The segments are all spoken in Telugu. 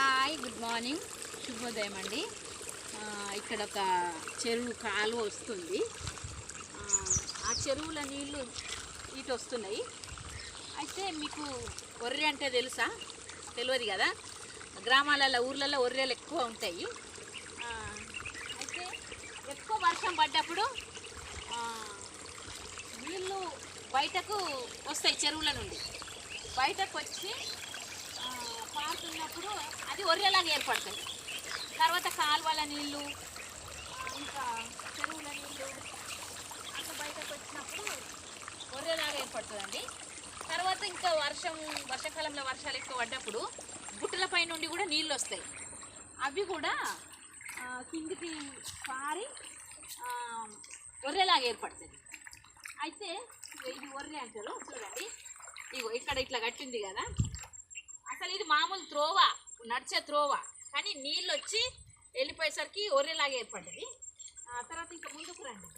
Hi good morning. శుభోదయం అండి. ఇక్కడ ఒక చెరువు కాలువ వస్తుంది. ఆ, చెరువుల నీళ్ళు ఇటు వస్తున్నాయి. అయితే మీకు ఒర్రె అంటే తెలుసా? తెలియదు కదా? గ్రామాలలో ఊర్లలో ఒర్రెలు ఎక్కువ ఉంటాయి. అయితే ఎక్కువ వర్షం పడ్డప్పుడు నీళ్ళు బయటకు వస్తాయి చెరువుల నుండి. బయటకు వచ్చి పారుతున్నప్పుడు అది ఒర్రెలాగా ఏర్పడుతుంది. తర్వాత కాలువల నీళ్ళు ఇంకా చెరువుల నీళ్ళు అటు బయటకు వచ్చినప్పుడు ఒర్రెలాగా ఏర్పడుతుందండి. తర్వాత ఇంకా వర్షం వర్షాకాలంలో వర్షాలు ఎక్కువ పడ్డప్పుడు గుట్టలపై నుండి కూడా నీళ్ళు వస్తాయి. అవి కూడా కిందికి పారి ఒర్రెలాగా ఏర్పడుతుంది. అయితే ఇది ఒర్రె అంటారు. చూడండి. ఇగో ఇక్కడ ఇట్లా కట్టింది కదా. అసలు ఇది మామూలు త్రోవ నడిచే త్రోవ. కానీ నీళ్ళు వచ్చి వెళ్ళిపోయేసరికి ఒర్రెలాగా ఏర్పడ్డది. ఆ తర్వాత ఇంకా ముందుకు రండి.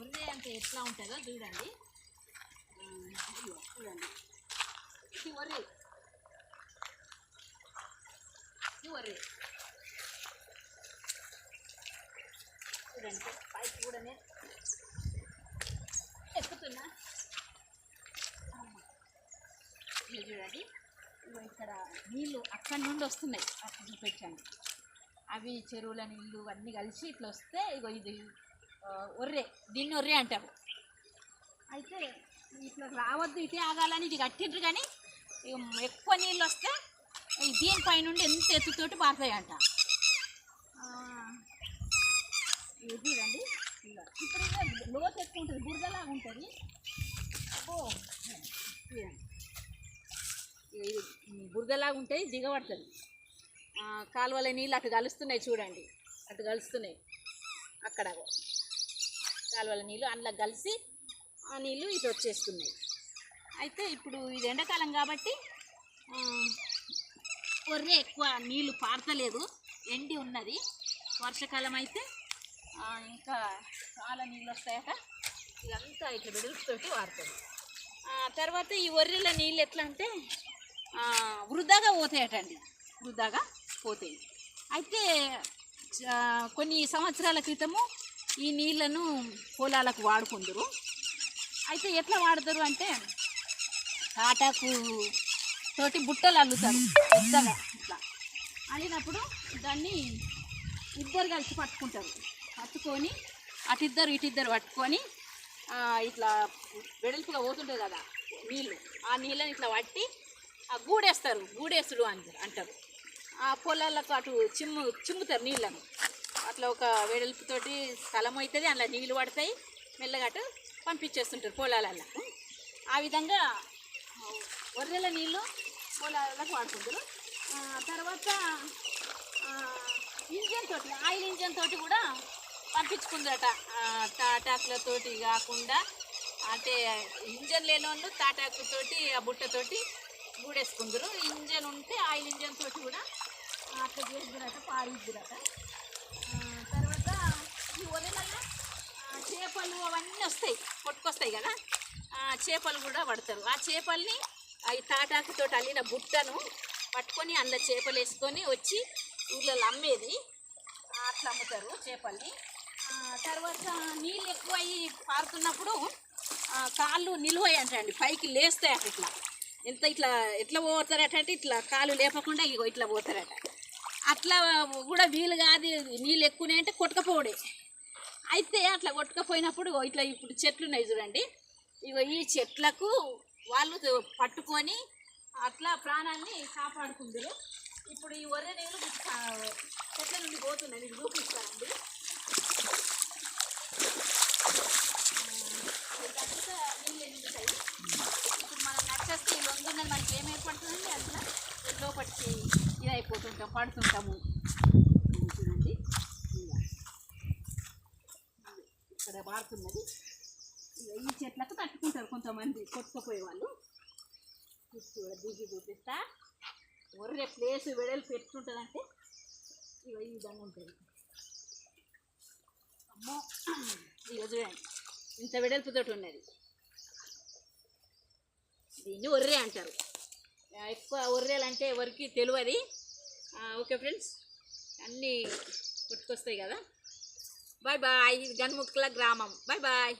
ఒర్రె అంటే ఎట్లా ఉంటుందో చూడండి. చూడండి ఇది ఒర్రె. ఇది ఒర్రె. చూడండి పైకి కూడానే నేను ఎక్కుతున్నా అమ్మ. ఇది చూడండి ఇగో ఇక్కడ నీళ్ళు అక్కడి నుండి వస్తున్నాయి. అక్కడ చూపించాను అవి చెరువుల నీళ్ళు అన్నీ కలిసి ఇట్లా వస్తే ఇగో ఇది ఒర్రే ఒర్రె. దీన్ని ఒర్రె అంటారు. అయితే ఇట్లా రావద్దు ఇటే ఆగాలని ఇది కట్టిండ్రు కానీ ఎక్కువ నీళ్ళు వస్తే దీనిపై నుండి ఎంత ఎత్తుతోటి పారుతాయంట. ఆ, ఇది రండి ఇప్పుడు లోతు ఎక్కువ ఉంటుంది బురదలాగా ఉంటుంది. ఓ చూడండి ఇది బురదలాగా ఉంటాయి దిగబడుతుంది. కాలువల నీళ్ళు అటు కలుస్తున్నాయి చూడండి. అటు కలుస్తున్నాయి. అక్కడ కాలువల నీళ్ళు అందులో కలిసి ఆ నీళ్ళు ఇటు వచ్చేస్తున్నాయి. అయితే ఇప్పుడు ఇది ఎండాకాలం కాబట్టి కొర్రె ఎక్కువ నీళ్ళు పారతలేదు. ఎండి ఉన్నది. వర్షాకాలం అయితే ఇంకా చాలా నీళ్ళు వస్తాయట. ఇదంతా ఇట్లా వెడుగుతోటి వారుతుంది. తర్వాత ఈ ఒర్రెల నీళ్ళు ఎట్లా అంటే వృధాగా పోతాయటండి. వృధాగా పోతాయి. అయితే కొన్ని సంవత్సరాల క్రితము ఈ నీళ్ళను పొలాలకు వాడుకుందరు. అయితే ఎట్లా వాడతారు అంటే తాటాకు తోటి బుట్టలు అల్లుతారు. పెద్దగా ఇట్లా. అల్లినప్పుడు దాన్ని ఇద్దరు కలిసి పట్టుకుంటారు. పట్టుకొని అటిద్దరు ఇటిద్దరు పట్టుకొని ఇట్లా వెడల్పుగా పోతుంటుంది కదా నీళ్ళు. ఆ నీళ్ళని ఇట్లా పట్టి ఆ గూడేస్తారు గూడేసుడు అంటారు అంటారు. ఆ పొలాలకు అటు చిమ్ము చిమ్ముతారు నీళ్ళను. అట్లా ఒక వెడల్పుతోటి స్థలం అవుతుంది అందులో నీళ్ళు పడతాయి మెల్లగా అటు పంపించేస్తుంటారు పొలాలలో ఆ విధంగా ఒర్రెల నీళ్ళు పొలాలకు వాడుకుంటారు తర్వాత ఇంజన్ తోటి ఆయిల్ ఇంజన్ తోటి కూడా పంపించుకుందట. తాటాకులతోటి కాకుండా అంటే ఇంజన్ లేని వాళ్ళు తాటాకుతోటి ఆ బుట్టతోటి గూడేసుకుందరు ఇంజన్ ఉంటే ఆయిల్ ఇంజన్ తోటి కూడా అట్లా చేద్దరట పారిద్దరట. తర్వాత ఈ ఒరేలల్లో చేపలు అవన్నీ వస్తాయి కొట్టుకొస్తాయి కదా. ఆ చేపలు కూడా పడతారు. ఆ చేపల్ని ఈ తాటాకుతో అల్లిన బుట్టను పట్టుకొని అందులో చేపలు వేసుకొని వచ్చి ఊళ్ళో అమ్మేది. అట్లా అమ్ముతారు చేపల్ని. తర్వాత నీళ్ళు ఎక్కువ అయ్యి పారుతున్నప్పుడు కాళ్ళు నిలువయి అంటండి పైకి లేస్తాయి అట్లా ఇట్లా. ఎంత ఇట్లా ఎట్లా పోతారట అంటే ఇట్లా కాలు లేపకుండా ఇగో ఇట్లా పోతారట. అట్లా కూడా వీలు కాదు నీళ్ళు ఎక్కువనే అంటే కొట్టుకపోవడే. అయితే అట్లా కొట్టుకపోయినప్పుడు ఇట్లా ఇప్పుడు చెట్లు ఉన్నాయి చూడండి. ఇగో ఈ చెట్లకు వాళ్ళు పట్టుకొని అట్లా ప్రాణాన్ని కాపాడుకుందరు. ఇప్పుడు ఈ ఒర్రె నీళ్ళు చెట్ల నుండి పోతున్నాయి మీకు చూపిస్తానండి ఇదంతా నీళ్ళు నిండుతాయి ఇప్పుడు మనం నచ్చేస్తే ఈ లొంగున్నది మనకి ఏం ఏర్పడుతుందండి అట్లా లోపలికి ఇదైపోతుంటాం పడుతుంటాము. చూడండి. ఇలా. ఇక్కడ పాడుతున్నది ఈ చెట్లకు తట్టుకుంటారు కొంతమంది కొట్టుకుపోయే వాళ్ళు. చూడ దిగి చూపిస్తా. ఒర్రె ప్లేస్ వెడలు పెట్టుకుంటుందంటే ఇక ఈ విధంగా ఉంటుంది. అమ్మో ఇక చూడండి. ఇంత వెడల్పుతోటి ఉన్నది. దీన్ని ఒర్రే అంటారు. ఎక్కువ ఒర్రెలు అంటే ఎవరికి తెలియదు ఓకే ఫ్రెండ్స్ అన్నీ కొట్టుకొస్తాయి కదా. బాయ్ బాయ్ ఇది గ్రామం. Bye bye.